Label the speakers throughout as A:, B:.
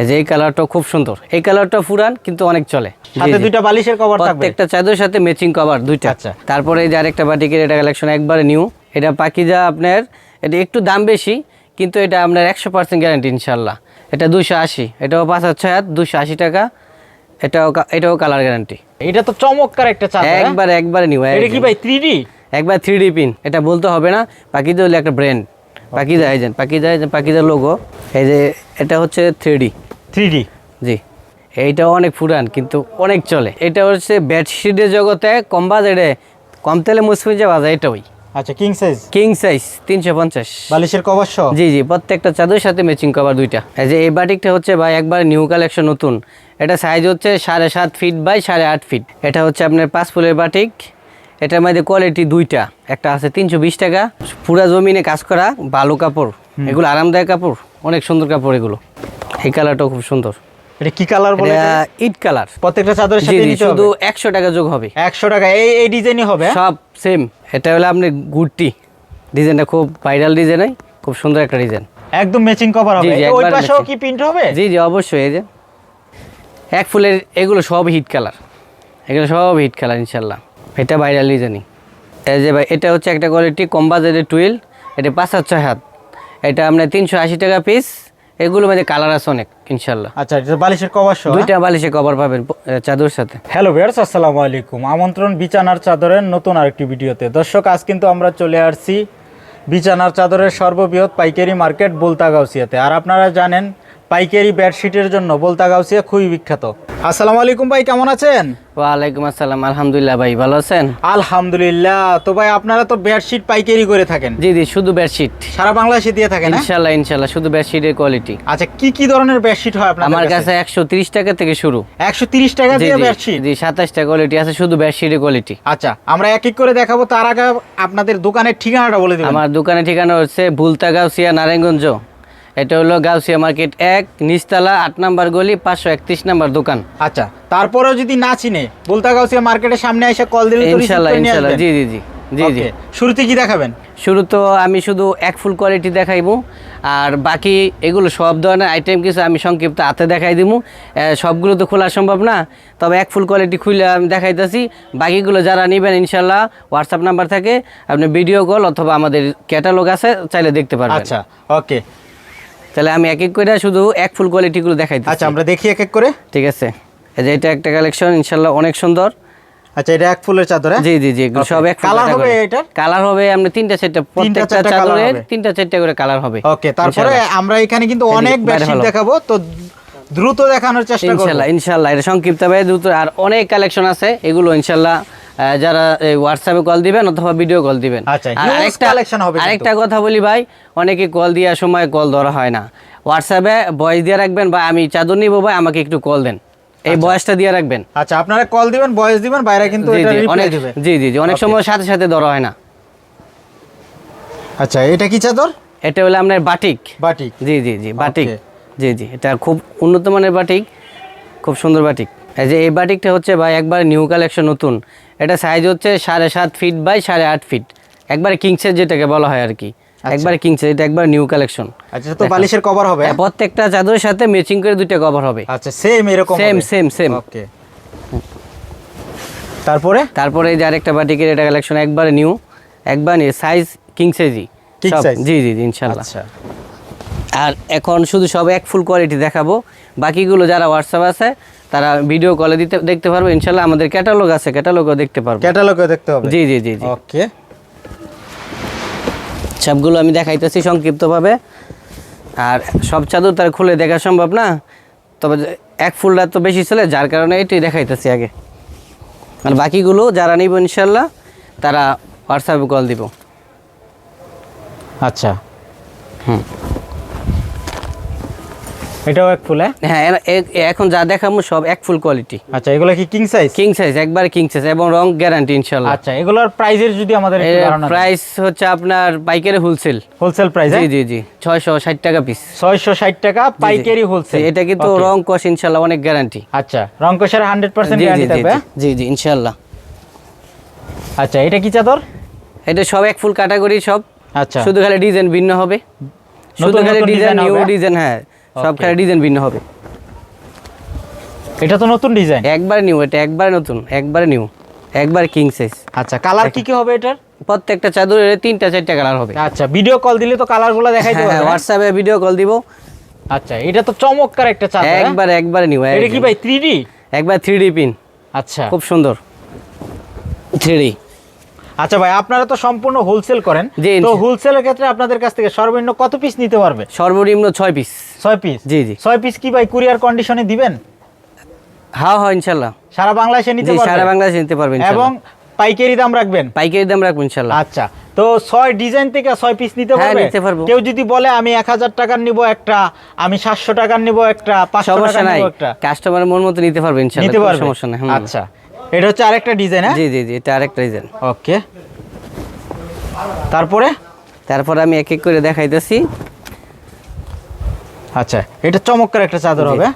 A: এই যে এই কালারটা খুব সুন্দর। এই কালারটা ফুরান কিন্তু অনেক চলে।
B: সাথে দুইটা বালিশের কভার থাকবে।
A: প্রত্যেকটা চাদরের সাথে ম্যাচিং কভার দুইটা।
B: আচ্ছা।
A: তারপরে এই যে আরেকটা বাটিকের এটা কালেকশন একবারে নিউ এটা পাকিজা আপনার এটা একটু দাম বেশি কিন্তু এটা আপনার একশো পার্সেন্ট গ্যারান্টি ইনশাল্লাহ এটা দুশো আশি এটাও পাঁচ হাজার ছয় হাত দুশো আশি টাকা। এটাও এটাও কালার গ্যারান্টি
B: এটা তো চমৎকার একটা চাদর হ্যাঁ?
A: একবার একবারে নিউ
B: এটা কি ভাই 3D
A: একবার থ্রি ডি পিন এটা বলতে হবে না। পাকিজা হলো একটা brand Pakiza agent Pakiza agent পাকিজার logo এই যে এটা হচ্ছে থ্রি ডি
B: 3D
A: জি। এইটাও অনেক পুরান কিন্তু অনেক চলে। এটা হচ্ছে বেডশিটের জগতে কম বাজেটে কম তেলে যে বাজার এটা ওই
B: আচ্ছা কিং সাইজ
A: কিং সাইজ তিনশো পঞ্চাশ।
B: বালিশের কভার সহ?
A: জি জি প্রত্যেকটা চাদরের সাথে ম্যাচিং কভার দুইটা। এই যে এই বাটিকটা হচ্ছে ভাই একবার নিউ কালেকশন নতুন। এটা সাইজ হচ্ছে সাড়ে সাত ফিট বাই সাড়ে আট ফিট এটা হচ্ছে আপনার পাঁচ ফুলের বাটিক। এটার মধ্যে কোয়ালিটি দুইটা। একটা আছে তিনশো বিশ টাকা। পুরা জমিনে কাজ করা ভালো কাপড়। এগুলো আরামদায়ক কাপড়। অনেক সুন্দর কাপড় এগুলো। এই কালারটাও খুব সুন্দর।
B: এটা কি কালার বলে
A: ইট কালার।
B: প্রত্যেকটা চাদরের সাথে নিতে
A: শুধু
B: হবে?
A: একশো টাকা যোগ হবে।
B: 100 টাকা। এই এই ডিজাইনই হবে হ্যাঁ?
A: সব সেম এটা হলো আপনার গুডটি ডিজাইনটা খুব ভাইরাল ডিজাইন খুব সুন্দর একটা ডিজাইন।
B: একদম ম্যাচিং কভার হবে। ওই পাশেও কি প্রিন্ট হবে?
A: জি জি অবশ্যই এই যে। এক ফুলের এগুলো সব হিট কালার এগুলো সব হিট কালার ইনশাল্লাহ এটা ভাইরাল ডিজাইনই। এই যে ভাই এটা হচ্ছে একটা কোয়ালিটি কম বাজারের টুয়েল এটা পাঁচ হাজার ছয় হাত। এটা আপনার তিনশো আশি টাকা পিস এগুলো মধ্যে কালার আছে অনেক ইনশাল্লাহ।
B: আচ্ছা এটা বালিশের কভার সহ হ্যাঁ?
A: দুইটা বালিশের কভার পাবেন চাদরের চাদর সাথে।
B: হ্যালো ভিউয়ার্স আসসালামু আলাইকুম। আমন্ত্রণ বিছানার চাদরের নতুন আরেকটি ভিডিওতে। দর্শক আজ কিন্তু আমরা চলে আসছি বিছানার চাদরের সর্ববৃহৎ পাইকারি মার্কেট বোলতাগাউসিয়াতে। আর আপনারা জানেন পাইকারি বেডশিটের জন্য বোলতাগাউসিয়া খুবই বিখ্যাত। আসসালামু আলাইকুম ভাই কেমন আছেন?
A: ওয়ালাইকুম আসসালাম আলহামদুলিল্লাহ ভাই ভালো আছেন?
B: আলহামদুলিল্লাহ তো ভাই আপনারা তো বেডশিট পাইকারি করে থাকেন।
A: জি জি শুধু বেডশিট
B: সারা বাংলাদেশে দিয়ে থাকেন হ্যাঁ?
A: ইনশাল্লাহ ইনশাল্লাহ শুধু বেডশিটের কোয়ালিটি
B: আচ্ছা কি কি ধরনের বেডশিট হয় আপনার
A: আমার কাছে? একশো তিরিশ টাকা থেকে শুরু।
B: একশো তিরিশ টাকা
A: জি
B: দিয়ে বেডশিট
A: জি সাতাশটা কোয়ালিটি আছে শুধু বেডশিটের কোয়ালিটি
B: আচ্ছা আমরা এক এক করে দেখাবো তার আগে আপনাদের দোকানের ঠিকানাটা বলে দিবেন।
A: আমার দোকানের ঠিকানা হচ্ছে ভুলতা গাউসিয়া নারায়ণগঞ্জ। এটা হলো গাউসিয়া মার্কেট এক নিচতলা আট নাম্বার গলি পাঁচশো একত্রিশ নাম্বার দোকান।
B: আচ্ছা তারপরেও যদি না চিনে বলতাগাউসিয়া মার্কেটের সামনে এসে কল দিলে
A: ইনশাল্লাহ ইনশাল্লাহ। জি জি জি জি জি।
B: শুরুতে কি দেখাবেন?
A: শুরু তো আমি শুধু এক ফুল কোয়ালিটি দেখাইবো। আর বাকি এগুলো সব ধরনের আইটেম কিছু আমি সংক্ষিপ্ত হাতে দেখাই দিব সবগুলো তো খোলা সম্ভব না। তবে এক ফুল কোয়ালিটি খুলে আমি দেখাইতেছি। বাকিগুলো যারা নেবেন ইনশাল্লাহ হোয়াটসঅ্যাপ নাম্বার থাকে। আপনি ভিডিও কল অথবা আমাদের ক্যাটালগ আছে চাইলে দেখতে পারবেন।
B: আচ্ছা ওকে
A: তাহলে আমি এক এক করে শুধু এক ফুল কোয়ালিটিগুলো দেখাই
B: আচ্ছা আমরা দেখি এক এক করে?
A: ঠিক আছে। এই যে এটা একটা কালেকশন ইনশাল্লাহ অনেক সুন্দর।
B: আচ্ছা এটা এক ফুলের চাদর হ্যাঁ?
A: জি জি জি এগুলো সব এক
B: কালার হবে এটার?
A: কালার হবে আমরা তিনটা চারটা প্রত্যেকটা চাদরের তিনটা চারটা করে কালার হবে।
B: ওকে তারপরে আমরা এখানে কিন্তু অনেক
A: বেশি
B: বেডশিট দেখাবো তো দ্রুত দেখানোর চেষ্টা করব।
A: ইনশাল্লাহ ইনশাল্লাহ। এটা সংক্ষিপ্ত ভাবে দ্রুত আর অনেক কালেকশন আছে। এগুলো ইনশাল্লাহ আহ, যারা হোয়াটসঅ্যাপে কল দিবেন অথবা ভিডিও কল দিবেন।
B: আচ্ছা,
A: আরেকটা
B: collection হবে।
A: আরেকটা কথা বলি ভাই অনেকে কল দেওয়ার সময় কল ধরা হয় না। হোয়াটসঅ্যাপে ভয়েস দিয়ে রাখবেন বা আমি চাদর নিবো ভাই আমাকে একটু কল দেন। এই বয়সটা দিয়ে রাখবেন।
B: আচ্ছা আপনারা কল দিবেন বয়স দিবেন বাইরে কিন্তু
A: জি
B: এটা
A: জি
B: রিপ্লাই
A: অনেক
B: দিবে।
A: জি জি জি অনেক সময় সাথে সাথে ধরা হয় না।
B: আচ্ছা এটা কি চাদর?
A: এটা হলো আপনার বাটিক
B: বাটিক
A: জি জি জি বাটিক. জি জি এটা খুব উন্নত মানের বাটিক খুব সুন্দর বাটিক। এই যে এই বাটিকটা হচ্ছে ভাই একবার নিউ কালেকশন নতুন। এটা সাইজ হচ্ছে সাড়ে সাত ফিট বাই সাড়ে আট ফিট একবারে কিংসের যেটাকে বলা হয় আর কি। একবারে কিংসের এটা একবার নিউ কালেকশন
B: আচ্ছা তো বালিশের কভার হবে। হ্যাঁ?
A: প্রত্যেকটা চাদরের সাথে ম্যাচিং করে দুইটা কভার হবে।
B: আচ্ছা সেম এরকম
A: Same, same, same.
B: ওকে তারপরে?
A: তারপরে এই যে আরেকটা বাটিকের এটা কালেকশন একবারে নিউ একবার নিউ সাইজ কিং সাইজই
B: King size?
A: জি জি জি ইনশাল্লাহ
B: আচ্ছা।
A: আর এখন শুধু সব এক ফুল কোয়ালিটি দেখাবো। বাকিগুলো যারা হোয়াটসঅ্যাপ আছে তারা ভিডিও কলে দিতে দেখতে পারবে। ইনশাল্লাহ আমাদের ক্যাটালগ আছে ক্যাটালগও দেখতে পারব।
B: ক্যাটালগে দেখতে হবে
A: জি জি জি জি।
B: ওকে
A: সবগুলো আমি দেখাইতেছি সংক্ষিপ্তভাবে। আর সব চাদর তার খুলে দেখা সম্ভব না। তবে এক ফুলটা তো বেশি চলে যার কারণে এটাই দেখাইতেছি আগে। আর বাকিগুলো যারা নিব ইনশাল্লাহ তারা হোয়াটসঅ্যাপে কল দিব।
B: আচ্ছা।
A: হুম।
B: এটাও এক ফুল হ্যাঁ?
A: হ্যাঁ এখন যা দেখাবো সব এক ফুল কোয়ালিটি
B: আচ্ছা এগুলো কি কিং সাইজ
A: কিং সাইজ একবার কিং সাইজ এবং রং গ্যারান্টি ইনশাল্লাহ
B: আচ্ছা এগুলোর প্রাইজের যদি আমাদের একটু ধারণা
A: প্রাইস হচ্ছে আপনার পাইকারি হোলসেল
B: হোলসেল প্রাইস
A: জি জি জি ছয়শো ষাট টাকা পিস
B: 660 টাকা পাইকারি হোলসেল
A: এটা কিন্তু রং কষ ইনশাল্লাহ অনেক গ্যারান্টি
B: আচ্ছা রং রংকশের 100%
A: জি জি
B: গ্যারান্টি থাকবে হ্যাঁ?
A: জি জি ইনশাল্লাহ
B: আচ্ছা এটা কি চাদর?
A: এটা সব এক ফুল ক্যাটাগরি সব।
B: আচ্ছা।
A: শুধু খালি ডিজাইন ভিন্ন হবে। শুধু খালি ডিজাইন নিউ ডিজাইন হ্যাঁ। সব
B: Okay.
A: ডিজাইন ভিন্ন হবে।
B: এটা তো নতুন ডিজাইন
A: একবার নিউ এটা একবার নতুন একবারে নিউ একবার কিং সাইজ
B: আচ্ছা কালার কি কি হবে এটার?
A: প্রত্যেকটা চাদরের তিনটা চারটা কালার হবে।
B: আচ্ছা ভিডিও কল দিলে তো কালারগুলো
A: হ্যাঁ
B: পারবে
A: হোয়াটসঅ্যাপে ভিডিও কল দিব।
B: আচ্ছা এটা তো চমৎকার একটা চাদর?
A: একবার একবারে নিউ
B: এটা কি ভাই 3D
A: একবার থ্রি ডি পিন
B: আচ্ছা।
A: খুব সুন্দর। থ্রি ডি
B: আচ্ছা ভাই আপনারা তো সম্পূর্ণ হোলসেল করেন। তো হোলসেলের ক্ষেত্রে আপনাদের কাছ থেকে সর্বনিম্ন কত পিস নিতে পারবে?
A: সর্বনিম্ন ছয় পিস
B: ছয় পিস
A: জি, জি।
B: ছয় পিস কি ভাই কুরিয়ার কন্ডিশনে দিবেন?
A: হ্যাঁ হ্যাঁ ইনশাল্লাহ।
B: সারা বাংলাদেশে নিতে
A: জি সারা
B: পারবেন
A: বাংলাদেশে নিতে পারবেন
B: এবং পাইকারি দাম রাখবেন?
A: পাইকারি দাম রাখবেন ইনশাল্লাহ।
B: আচ্ছা তো ছয় ডিজাইন থেকে ছয় পিস নিতে
A: হ্যাঁ,
B: পারবে?
A: নিতে পারব।
B: কেউ যদি বলে আমি এক হাজার টাকার নিব একটা আমি সাতশো টাকার নিব একটা পাঁচশো টাকার নিব একটা
A: কাস্টমারের মন মতো নিতে পারবে ইনশাল্লাহ
B: নিতে পারবে।
A: সমস্যা নেই।
B: আচ্ছা। এটা হচ্ছে আরেকটা ডিজাইন হ্যাঁ?
A: জি জি জি এটা আরেকটা রিজন
B: ওকে তারপরে?
A: তারপর আমি এক এক করে দেখাইতেছি।
B: আচ্ছা এটা চমৎকার একটা চাদর হবে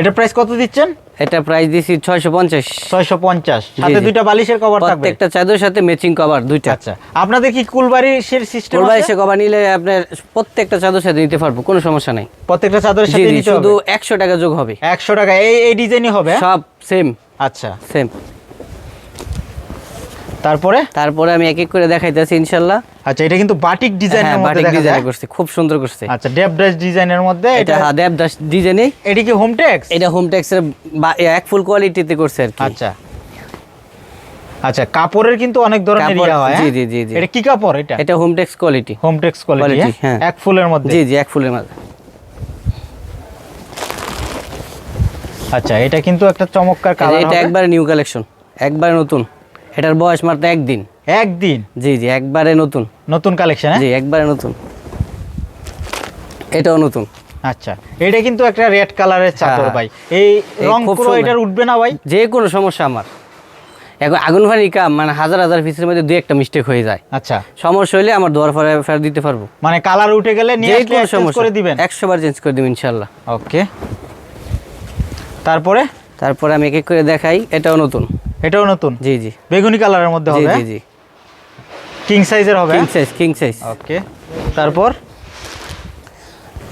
B: এটা প্রাইস কত দিচ্ছেন?
A: এটা প্রাইস দিছি ছয়শো পঞ্চাশ।
B: ছয়শো পঞ্চাশ। সাথে দুইটা বালিশের কভার থাকবে?
A: প্রত্যেকটা চাদরের সাথে ম্যাচিং কভার দুইটা।
B: আচ্ছা আপনাদের কি কুলবাড়ির সিস্টেম
A: এসে কভার নিলে আপনার প্রত্যেকটা চাদর সাথে নিতে পারব কোনো সমস্যা নাই।
B: প্রত্যেকটা চাদরের সাথে নিতে
A: শুধু
B: হবে
A: একশো টাকা যোগ হবে।
B: একশো টাকা এই এই ডিজাইনই হবে হ্যাঁ?
A: সব সেম
B: আচ্ছা।
A: সেম
B: তারপরে?
A: তারপরে আমি এক এক করে দেখাইতেছি ইনশাল্লাহ।
B: আচ্ছা এটা কিন্তু বাটিক ডিজাইনের
A: হ্যাঁ
B: মধ্যে
A: বাটিক ডিজাইন করছে খুব সুন্দর করছে।
B: আচ্ছা ডেপ ড্রেস ডিজাইনের মধ্যে
A: এটা হ্যাঁ দেবদাস ডিজাইনে
B: এটি কি হোম টেক্স
A: এটা হোম টেক্সের এক ফুল কোয়ালিটিতে করছে আর কি।
B: আচ্ছা। আচ্ছা কাপড়ের কিন্তু অনেক ধরনের ইয়া হয়
A: জি,
B: হ্যাঁ?
A: জি, জি, জি।
B: এটা কি কাপড় এটা?
A: এটা home Tex quality
B: home Tex quality
A: হ্যাঁ।
B: এক ফুলের মধ্যে।
A: জি জি এক ফুলের মাঝে
B: আচ্ছা এটা কিন্তু একটা চমৎকার কালার
A: এটা একবারে নিউ কালেকশন একবারে নতুন। এটার বয়স মাত্র একদিন।
B: একদিন?
A: জি জি একবারে নতুন।
B: নতুন কালেকশন
A: জি একবারে নতুন। এটাও নতুন।
B: আচ্ছা এটা কিন্তু একটা রেড কালারের চাদর
A: হ্যাঁ।
B: ভাই। এই রং পুরো এটার উঠবে না ভাই?
A: যে কোনো সমস্যা আমার। এখন আগুন ফানি কাম মানে হাজার হাজার পিসের মধ্যে দুই একটা মিস্টেক হয়ে যায়।
B: আচ্ছা।
A: সমস্যা হলে আমার দোয়ার ফেরা ফেরত দিতে পারব।
B: মানে কালার উঠে গেলে নিয়ে করে দিবেন?
A: একশো বার চেঞ্জ করে দেবেন ইনশাল্লাহ
B: ওকে তারপরে?
A: তারপরে আমি এক এক করে দেখাই এটাও নতুন।
B: এটাও নতুন?
A: জি জি।
B: বেগুনি কালারের মধ্যে হবে?
A: জি জি।
B: কিং সাইজের হবে
A: king size king size
B: okay তারপর?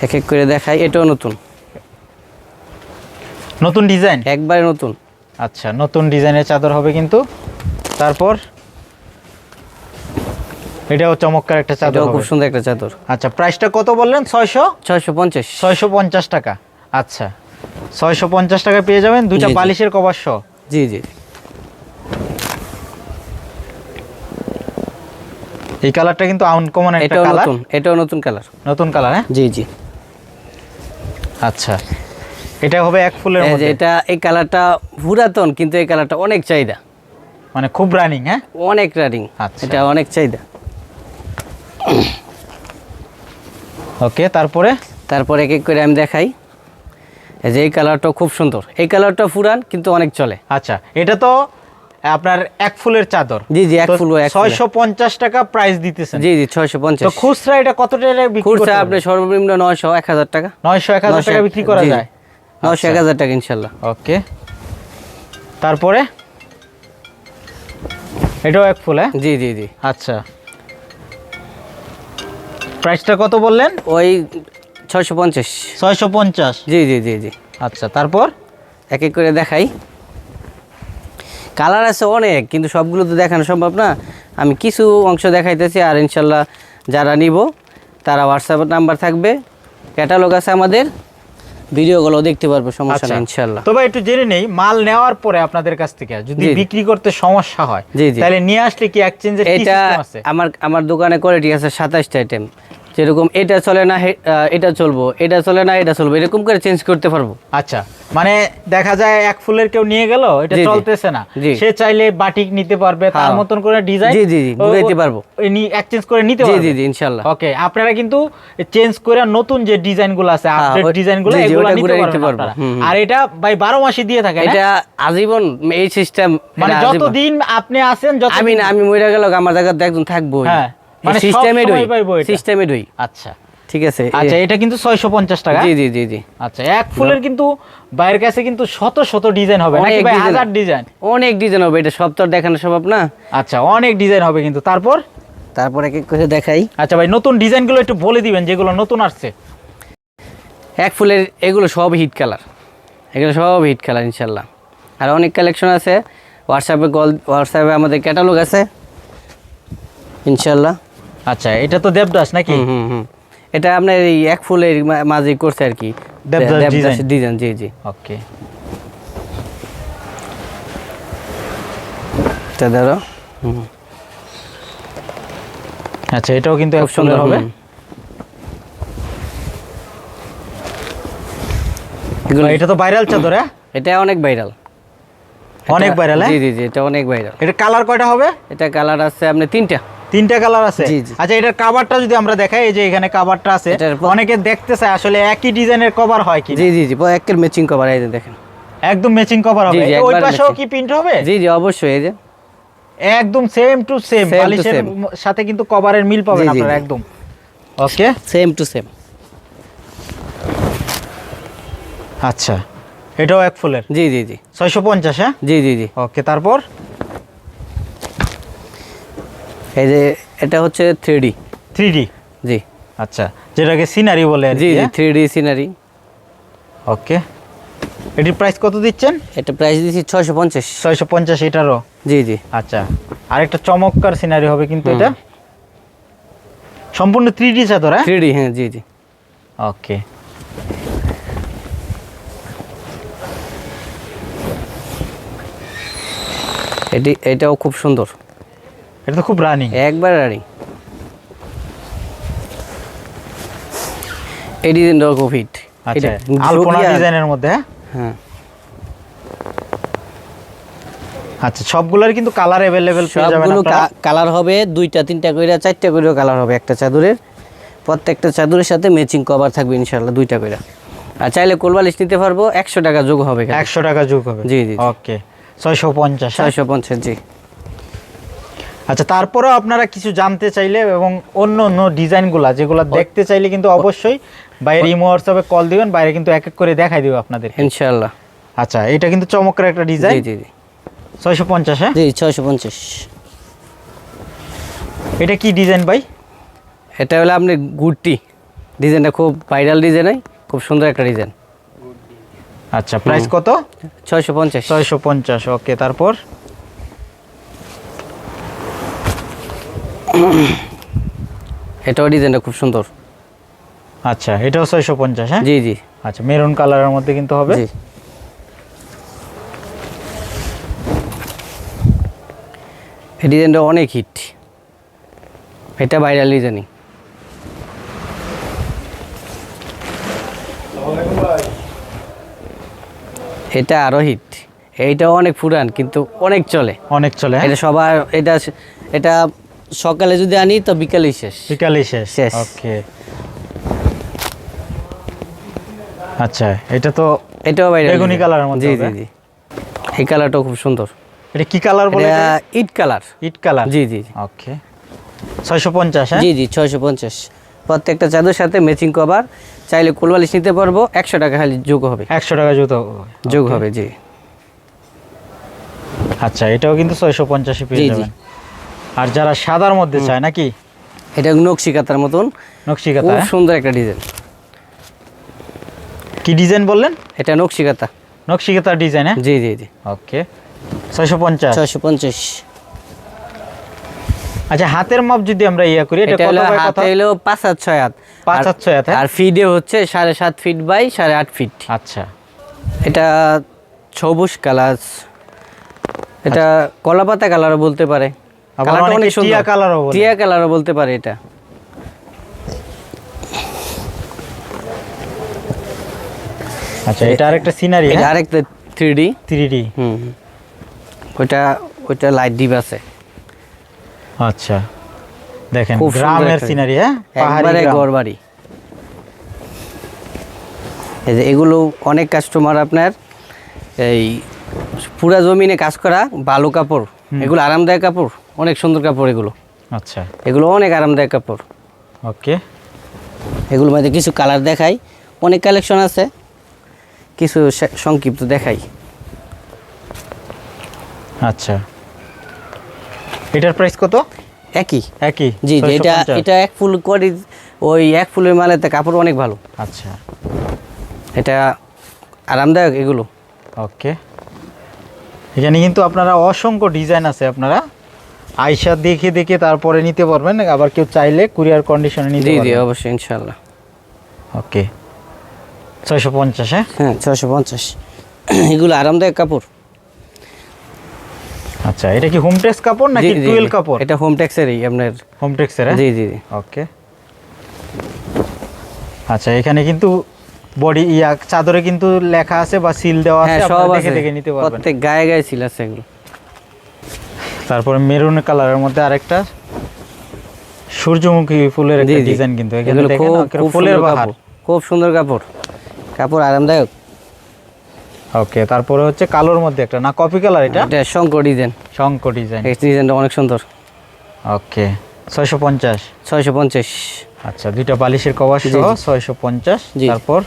A: এক এক করে দেখাই এটাও নতুন।
B: নতুন ডিজাইন?
A: একবারে নতুন।
B: আচ্ছা নতুন ডিজাইনের চাদর হবে কিন্তু। তারপর? এটাও চমৎকার একটা চাদর
A: খুব সুন্দর একটা চাদর।
B: আচ্ছা প্রাইসটা কত বললেন? ছয়শো?
A: ছয়শো পঞ্চাশ।
B: ছয়শো পঞ্চাশ টাকা। আচ্ছা। ছয়শো পঞ্চাশ টাকা পেয়ে যাবেন
A: জি।
B: বালিশের কভার সহ।
A: জি জি।
B: এই কালারটা কিন্তু আনকমন একটা কালার।
A: এটাও নতুন কালার।
B: নতুন কালার হ্যাঁ?
A: জি জি।
B: আচ্ছা। এটা হবে এক ফুলের মধ্যে।
A: এটা এই কালারটা পুরাতন কিন্তু এই কালারটা অনেক চাহিদা।
B: মানে খুব রানিং হ্যাঁ?
A: অনেক রানিং
B: আচ্ছা।
A: এটা অনেক চাহিদা।
B: ওকে তারপরে?
A: তারপর এক এক করে আমি দেখাই। যে এই কালারটা খুব সুন্দর। এই কালারটা ফুরান কিন্তু অনেক চলে।
B: আচ্ছা এটা তো আপনার এক ফুলের চাদর।
A: জি জি এক ফুল।
B: ছয়শো পঞ্চাশ টাকা প্রাইস দিতেছেন।
A: জি জি ছয়শো পঞ্চাশ।
B: খুচরা এটা কত টাকা
A: খুচরা আপনি সর্বনিম্ন নয়শো এক হাজার টাকা।
B: নয়শো এক হাজার টাকা বিক্রি করা যায়।
A: নয়শো এক হাজার টাকা ইনশাল্লাহ।
B: ওকে। তারপরে? এটাও এক ফুল হ্যাঁ?
A: জি জি জি।
B: আচ্ছা। প্রাইসটা কত বললেন?
A: ওই ছয়শো পঞ্চাশ।
B: ছয়শো পঞ্চাশ?
A: জি জি জি জি।
B: আচ্ছা তারপর?
A: এক এক করে দেখাই। কালার আছে অনেক কিন্তু সবগুলো তো দেখানো সম্ভব না। আমি কিছু অংশ দেখাইতেছি আর ইনশাল্লাহ যারা নিব তারা হোয়াটসঅ্যাপ নাম্বার থাকবে। ক্যাটালগ আছে আমাদের। ভিডিওগুলো দেখতে পারবে সমস্যা
B: আচ্ছা।
A: নেই ইনশাল্লাহ।
B: তবে একটু জেনে নেই মাল নেওয়ার পরে আপনাদের কাছ থেকে যদি। বিক্রি করতে সমস্যা হয়
A: জি, জি।
B: তাহলে নিয়ে আসলে কি এক্সচেঞ্জের কি
A: এটা
B: সিস্টেম আছে?
A: আমার আমার দোকানে কোয়ালিটি আছে সাতাশটা আইটেম যেরকম এটা চলে না এটা চলবো এটা চলে না এটা চলবো এরকম করে চেঞ্জ করতে পারব।
B: আচ্ছা মানে দেখা যায় এক ফুলের কেউ নিয়ে গেল এটা। চলতেছে না। সে চাইলে বাটিক নিতে পারবে তার
A: হ্যাঁ।
B: মতন করে ডিজাইন
A: জি, জি, জি, ঘুরাইতে পারব।
B: এক্সচেঞ্জ করে নিতে পারবে।
A: জি জি ইনশাল্লাহ
B: ওকে আপনারা কিন্তু চেঞ্জ করে নতুন যে ডিজাইনগুলো আছে আপডেট ডিজাইনগুলো এগুলো নিতে
A: নিতে
B: পারবেন
A: পারব।
B: আর এটা ভাই 12 মাসে দিয়ে থাকে?
A: এটা আজীবন এই সিস্টেম
B: মানে যতদিন আপনি আছেন যত
A: আমি না আমি মরে গেল আমার জায়গাতে একজন থাকব
B: হ্যাঁ, মানে
A: সিস্টেমে ডই। সিস্টেমে ডই
B: আচ্ছা।
A: ঠিক আছে
B: আচ্ছা এটা কিন্তু 650 টাকা।
A: জি জি জি জি।
B: আচ্ছা এক ফুলের কিন্তু বাইরের কাছে কিন্তু শত শত ডিজাইন হবে নাকি ভাই হাজার ডিজাইন?
A: অনেক ডিজাইন হবে এটা সব তো দেখানো সম্ভব না।
B: আচ্ছা অনেক ডিজাইন হবে কিন্তু। তারপর?
A: তারপর এক এক করে দেখাই।
B: আচ্ছা ভাই নতুন ডিজাইনগুলো একটু বলে দিবেন যেগুলো নতুন আসছে।
A: এক ফুলের এগুলো সব হিট কালার। এগুলো সব হিট কালার ইনশাল্লাহ আর অনেক কালেকশন আছে। হোয়াটসঅ্যাপে কল হোয়াটসঅ্যাপে আমাদের ক্যাটালগ আছে। ইনশাল্লাহ
B: আচ্ছা এটা তো দেবদাস নাকি?
A: হুম হুম হুম। এটা আপনার এই এক ফুলের মাঝে করছে আর কি।
B: দেবদাস
A: ডিজাইন। জি জি।
B: ওকে।
A: এটা ধরো।
B: আচ্ছা এটাও কিন্তু
A: খুব
B: সুন্দর হবে? এটা তো ভাইরাল চাদর হ্যাঁ?
A: এটা অনেক ভাইরাল
B: অনেক viral, হ্যাঁ?
A: জি জি জি এটা অনেক ভাইরাল
B: এটা কালার কয়টা হবে?
A: এটা কালার আছে আপনি তিনটা।
B: তিনটা কালার আছে। আচ্ছা এটার কাভারটা যদি আমরা দেখাই এই যে এখানে কাভারটা আছে অনেকে দেখতে চায় আসলে একই ডিজাইনের কভার হয় কি
A: জি জি জি একের ম্যাচিং কভার এই দেখেন।
B: একদম ম্যাচিং কভার হবে। ওই পাশেও কি প্রিন্ট হবে?
A: জি জি অবশ্যই এই যে।
B: একদম সেম টু সেম বালিশের সাথে কিন্তু কভারের মিল পাবেন আপনারা একদম। ওকে
A: সেম টু সেম
B: আচ্ছা এটাও এক ফুলের।
A: জি জি জি।
B: ছয়শো পঞ্চাশ হ্যাঁ?
A: জি জি জি।
B: ওকে তারপর?
A: এই যে এটা হচ্ছে থ্রি ডি
B: থ্রি ডি
A: জি।
B: আচ্ছা যেটাকে সিনারি বলে
A: জি জি
B: হ্যাঁ?
A: থ্রি ডি সিনারি
B: ওকে এটির প্রাইস কত দিচ্ছেন?
A: এটা প্রাইস দিচ্ছি ছয়শো পঞ্চাশ।
B: ছয়শো পঞ্চাশ এটারও?
A: জি জি।
B: আচ্ছা আরেকটা চমৎকার সিনারি হবে কিন্তু এটা। সম্পূর্ণ থ্রি ডি চাদর হ্যাঁ?
A: থ্রি ডি হ্যাঁ জি জি।
B: ওকে
A: এটি এটাও খুব সুন্দর।
B: এটা তো খুব রানিং।
A: একবার রানি। এই ডিজাইনটাও খুব হিট
B: আচ্ছা আলপনা ডিজাইনের মধ্যে হ্যাঁ?
A: হ্যাঁ।
B: আচ্ছা সবগুলোর কিন্তু কালার অ্যাভেলেবেল পেয়ে যাবেন
A: সবগুলো কালার হবে দুইটা তিনটা করে চারটা করেও কালার হবে একটা চাদরের। প্রত্যেকটা চাদরের সাথে ম্যাচিং কভার থাকবে ইনশাল্লাহ দুইটা করে আর চাইলে কোলবালিশ নিতে পারব একশো টাকা যোগ হবে
B: একশো টাকা যোগ হবে।
A: জি, জি, জি।
B: ওকে ছয়শো পঞ্চাশ হ্যাঁ?
A: ছয়শো পঞ্চাশ জি।
B: আচ্ছা তারপরেও আপনারা কিছু জানতে চাইলে এবং অন্য অন্য ডিজাইনগুলা যেগুলো দেখতে চাইলে কিন্তু অবশ্যই বাইরে ইমো হোয়াটসঅ্যাপে কল দিবেন বাইরে কিন্তু এক এক করে দেখাই দিবে আপনাদের
A: ইনশাল্লাহ
B: আচ্ছা এটা কিন্তু চমৎকার একটা ডিজাইন।
A: জি জি
B: ছয়শো পঞ্চাশ হ্যাঁ?
A: জি ছয়শো পঞ্চাশ।
B: এটা কি ডিজাইন ভাই?
A: এটা হলো আপনি গুডটি ডিজাইনটা খুব ভাইরাল ডিজাইন খুব সুন্দর একটা ডিজাইন।
B: আচ্ছা প্রাইস কত?
A: ছয়শো পঞ্চাশ।
B: ছয়শো পঞ্চাশ ওকে তারপর?
A: এটাও ডিজাইনটা খুব সুন্দর।
B: আচ্ছা এটাও ছয়শো পঞ্চাশ হ্যাঁ?
A: জি জি।
B: আচ্ছা মেরুন কালারের মধ্যে কিন্তু হবে?
A: জি। এই ডিজাইনটা অনেক হিট। এটা ভাইরাল ডিজাইনই এটা আরও হিট। এইটা অনেক পুরান কিন্তু অনেক চলে।
B: অনেক চলে হ্যাঁ?
A: এটা সবার এটা এটা সকালে যদি আনি তো বিকালেই শেষ।
B: বিকালে শেষ?
A: শেষ।
B: ওকে। আচ্ছা এটা তো
A: এটাও ভাইরাল
B: বেগুনি কালারের মধ্যে
A: জি জি জি। এই কালারটাও খুব সুন্দর।
B: এটা কি কালার বলে
A: ইট কালার।
B: ইট কালার?
A: জি জি।
B: ওকে। ছয়শো পঞ্চাশ হ্যাঁ?
A: জি জি ছয়শো পঞ্চাশ। প্রত্যেকটা চাদর সাথে ম্যাচিং কভার চাইলে কোলবালিশ নিতে পারব। একশো টাকা খালি যোগ হবে।
B: একশো টাকা জুতো
A: যোগ হবে জি।
B: আচ্ছা এটাও কিন্তু ছয়শো পঞ্চাশে পেয়ে। যাবেন। আর যারা সাদার মধ্যে চায় নাকি?
A: এটা নকশি কাতার মতন
B: নকশি কাতা
A: সুন্দর একটা ডিজাইন।
B: কি ডিজাইন বললেন?
A: এটা নকশি কাতা
B: নকশি কাতার ডিজাইন হ্যাঁ?
A: জি জি জি।
B: ওকে। ছয়শো পঞ্চাশ।
A: ছয়শো পঞ্চাশ।
B: আচ্ছা হাতের মাপ যদি আমরা ইয়া করি এটা কত
A: হলো
B: বাই কত?
A: হলো পাঁচ হাত ছয় হাত
B: পাঁচ
A: আর-
B: হাত ছয় হাত, হ্যাঁ?
A: আর ফিডে হচ্ছে সাড়ে সাত ফিট বাই সাড়ে আট ফিট।
B: আচ্ছা।
A: এটা সবুজ কালার। এটা কলা পাতা কালারও বলতে পারে।
B: আবার অনেক টিয়া কালারও বলে।
A: টিয়া কালারও বলতে পারে এটা।
B: আচ্ছা এটা আরেকটা সিনারি
A: এটা আরেকটা থ্রি ডি
B: থ্রি ডি
A: হুম হুম। ওইটা ওইটা লাইট ডিপ আছে।
B: আচ্ছা। দেখেন গ্রামের সিনারি হ্যাঁ? পাহাড়ি
A: একবারে
B: গ্রাম।
A: ঘর বাড়ি এই যে এগুলো অনেক কাস্টমার আপনার এই পুরা জমিনে কাজ করা ভালো কাপড়। এগুলো আরামদায়ক কাপড় অনেক সুন্দর কাপড় এগুলো।
B: আচ্ছা।
A: এগুলো অনেক আরামদায়ক কাপড়।
B: ওকে।
A: এগুলোর মধ্যে কিছু কালার দেখাই। অনেক কালেকশন আছে কিছু সংক্ষিপ্ত দেখাই।
B: আচ্ছা। এটার প্রাইস কত?
A: একই।
B: একই?
A: জি জি এটা এটা এক ফুল করে ওই এক ফুলের মালেতে কাপড় অনেক ভালো।
B: আচ্ছা।
A: এটা আরামদায়ক এগুলো।
B: ওকে। এখানে কিন্তু আপনারা অসংখ্য ডিজাইন আছে আপনারা। আইসা দেখে দেখে তারপরে নিতে পারবেন আবার কেউ চাইলে কুরিয়ার কন্ডিশনে নিতে
A: জি জি অবশ্যই ইনশাল্লাহ
B: ওকে। ছয়শো পঞ্চাশ হ্যাঁ?
A: হ্যাঁ ছশো পঞ্চাশ। এগুলো আরামদায়ক কাপড়।
B: আচ্ছা এটা কি হোম টেক্স কাপড় নাকি টুয়েল কাপড়?
A: এটা হোম ট্যাক্সেরই আপনার
B: হোম টেক্সের
A: জি জি জি।
B: ওকে। আচ্ছা এখানে কিন্তু বডি ইয়া চাদরে কিন্তু লেখা আছে বা সিল দেওয়া আছে
A: হ্যাঁ সব
B: দেখে দেখে নিতে পারবেন।
A: প্রত্যেক গায়ে গায়ে ছিল আছে এগুলো।
B: তারপরে মেরুন কালারের মধ্যে আরেকটা সূর্যমুখী ফুলের একটা ডিজাইন কিন্তু। এখানে দেখেন ফুলের বাহার।
A: খুব সুন্দর কাপড়। কাপড় আরামদায়ক।
B: ওকে তারপরে হচ্ছে কালোর মধ্যে একটা। না কপি কালার এটা?
A: এটা শঙ্কর ডিজাইন।
B: শঙ্কর ডিজাইন।
A: এই ডিজাইনটা অনেক সুন্দর।
B: ওকে ছয়শো পঞ্চাশ।
A: ছয়শো পঞ্চাশ।
B: আচ্ছা দুইটা বালিশের কভার সহ
A: জি।
B: ছয়শো পঞ্চাশ।
A: জি।
B: তারপর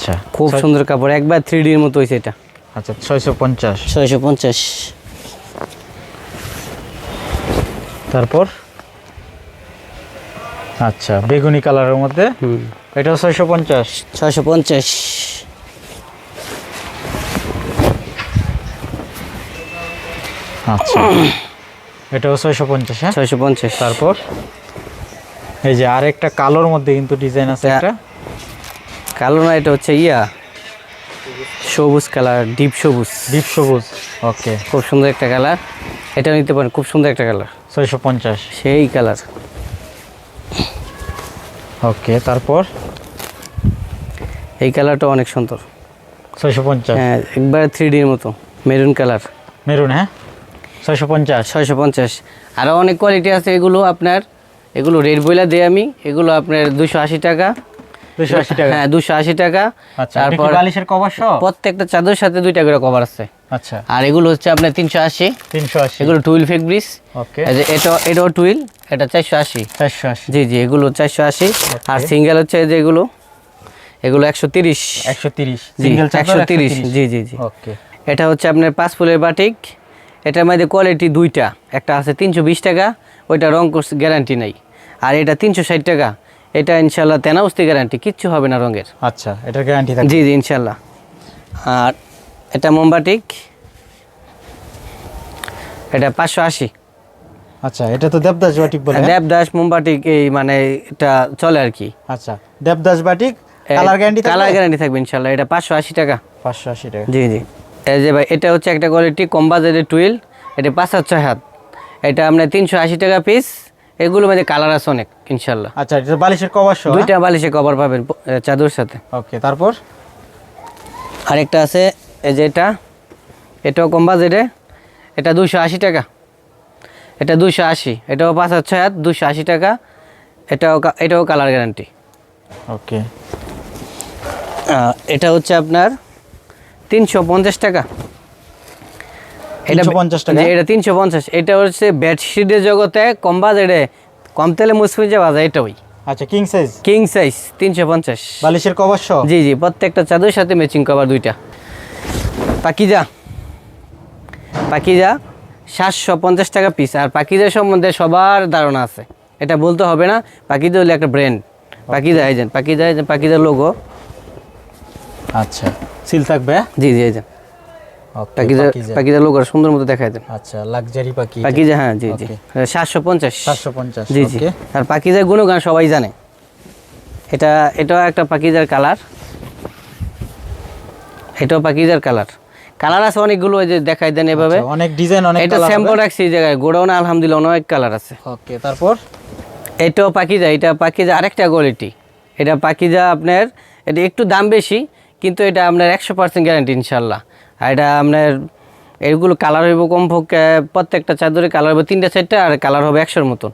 B: আচ্ছা।
A: খুব সুন্দর কাপড় একবার থ্রি ডির মতো হয়েছে এটা।
B: আচ্ছা ছয়শো পঞ্চাশ।
A: ছয়শো পঞ্চাশ।
B: তারপর? আচ্ছা বেগুনি কালারের মধ্যে? এটাও ছয়শো পঞ্চাশ।
A: ছয়শো পঞ্চাশ।
B: আচ্ছা এটাও ছয়শো পঞ্চাশ হ্যাঁ?
A: ছয়শো পঞ্চাশ।
B: তারপর? এই যে আরেকটা কালোর মধ্যে কিন্তু ডিজাইন আছে
A: এটা-
B: একটা।
A: কালো না এটা হচ্ছে ইয়া। সবুজ কালার ডিপ সবুজ।
B: ডিপ সবুজ ওকে
A: খুব সুন্দর একটা কালার। এটা নিতে পারেন খুব সুন্দর একটা কালার।
B: ছয়শো পঞ্চাশ।
A: সেই কালার।
B: ওকে তারপর?
A: এই কালারটা অনেক সুন্দর।
B: ছয়শো পঞ্চাশ।
A: হ্যাঁ একবার থ্রি ডির মতো। Maroon colour.
B: মেরুন হ্যাঁ? ছয়শো পঞ্চাশ।
A: ছয়শো পঞ্চাশ। আরও অনেক কোয়ালিটি আছে এগুলো আপনার। এগুলো রেড বইলা দেয় আমি এগুলো আপনার দুশো আশি টাকা।
B: টাকা?
A: হ্যাঁ টাকা।
B: আচ্ছা এটা কি
A: তারপর
B: বালিশের কভার সহ?
A: প্রত্যেকটা চাদরের সাথে দুইটা করে কভার আছে।
B: আচ্ছা।
A: আর এগুলো হচ্ছে আপনার এগুলো টুইল ফেব্রিক্স
B: ওকে।
A: এটা এটাও টুইল জি জি এগুলো চারশো আশি। আর সিঙ্গেল হচ্ছে যে এগুলো জি
B: সিঙ্গেল
A: জি জি জি।
B: ওকে।
A: এটা হচ্ছে আপনার পাঁচ ফুলের বাটিক এটার মধ্যে কোয়ালিটি দুইটা। একটা আছে তিনশো বিশ টাকা ওইটা রং গ্যারান্টি নাই। আর এটা তিনশো ষাট টাকা। এটা ইনশাল্লাহ তেনাউস্তি গ্যারান্টি কিচ্ছু হবে না রঙের।
B: আচ্ছা এটার গ্যারান্টি থাকে
A: জি জি ইনশাল্লাহ আর এটা মোমবাটিক এটা পাঁচশো আশি।
B: আচ্ছা এটা তো দেবদাস বাটিক বলে হ্যাঁ?
A: দেবদাস মোমবাটিক এই মানে এটা চলে আর কি।
B: আচ্ছা Devdas batik colour guarantee
A: colour guarantee থাকবে ইনশাল্লাহ এটা পাঁচশো আশি টাকা।
B: পাঁচশো আশি টাকা।
A: জি জি। এই যে ভাই এটা হচ্ছে একটা কোয়ালিটি কম্বাজের টুইল এটা পাঁচ হাত ছয় হাত। এটা আপনার তিনশো আশি টাকা পিস এগুলো মধ্যে কালার আছে অনেক ইনশাল্লাহ
B: আচ্ছা এটা বালিশের কভার সহ
A: দুইটা বালিশে কভার পাবেন চাদর সাথে।
B: ওকে তারপর?
A: আরেকটা আছে এই যে এটা এটাও কম্বাজেটে এটা দুশো আশি টাকা। এটা দুশো আশি এটাও পাঁচ হাত ছয় হাত দুশো আশি টাকা। এটাও এটাও কালার গ্যারান্টি
B: ওকে।
A: এটা হচ্ছে আপনার তিনশো পঞ্চাশ টাকা।
B: 350 টাকা?
A: এটা এটা হচ্ছে বেডশিটের জগতে কম বাজেটে কম তেলে মুসফিজে বাজার এটা ওই।
B: আচ্ছা কিং সাইজ
A: কিং সাইজ তিনশো পঞ্চাশ।
B: বালিশের কভার সহ?
A: জি জি প্রত্যেকটা চাদরের সাথে ম্যাচিং কভার দুইটা। পাকিজা। পাকিজা সাতশো পঞ্চাশ টাকা পিস আর পাকিজা সম্বন্ধে সবার ধারণা আছে। এটা বলতে হবে না পাকিজা হলো একটা brand Pakiza agent Pakiza agent logo
B: আচ্ছা সিল থাকবে?
A: জি জি এজেন্ট পাকিজা। সুন্দর মতো দেখায় দেন।
B: আচ্ছা লাক্সারি পাখি
A: পাকিজা হ্যাঁ জি জি। সাতশো পঞ্চাশ।
B: সাতশো পঞ্চাশ
A: জি জি। আর পাকিজার গুণগান সবাই জানে। এটা এটাও একটা পাকিজার কালার। এটাও পাকিজার কালার। কালার আছে অনেকগুলো যে দেখাই দেন এভাবে।
B: আচ্ছা, অনেক ডিজাইন অনেক
A: এটা স্যাম্পল রাখছি এই জায়গায়। গোডাউনে আলহামদুলিল্লাহ অনেক কালার আছে।
B: ওকে তারপর?
A: এটাও পাকিজা এটা পাকিজা আরেকটা কোয়ালিটি এটা পাকিজা আপনার এটা একটু দাম বেশি কিন্তু এটা আপনার একশো পার্সেন্ট গ্যারান্টি ইনশাল্লাহ। আর এটা আপনার এগুলো কালার হইব কমপক্ষে প্রত্যেকটা চাদরে কালার হবে তিনটা চারটা আর কালার হবে একশোর মতন।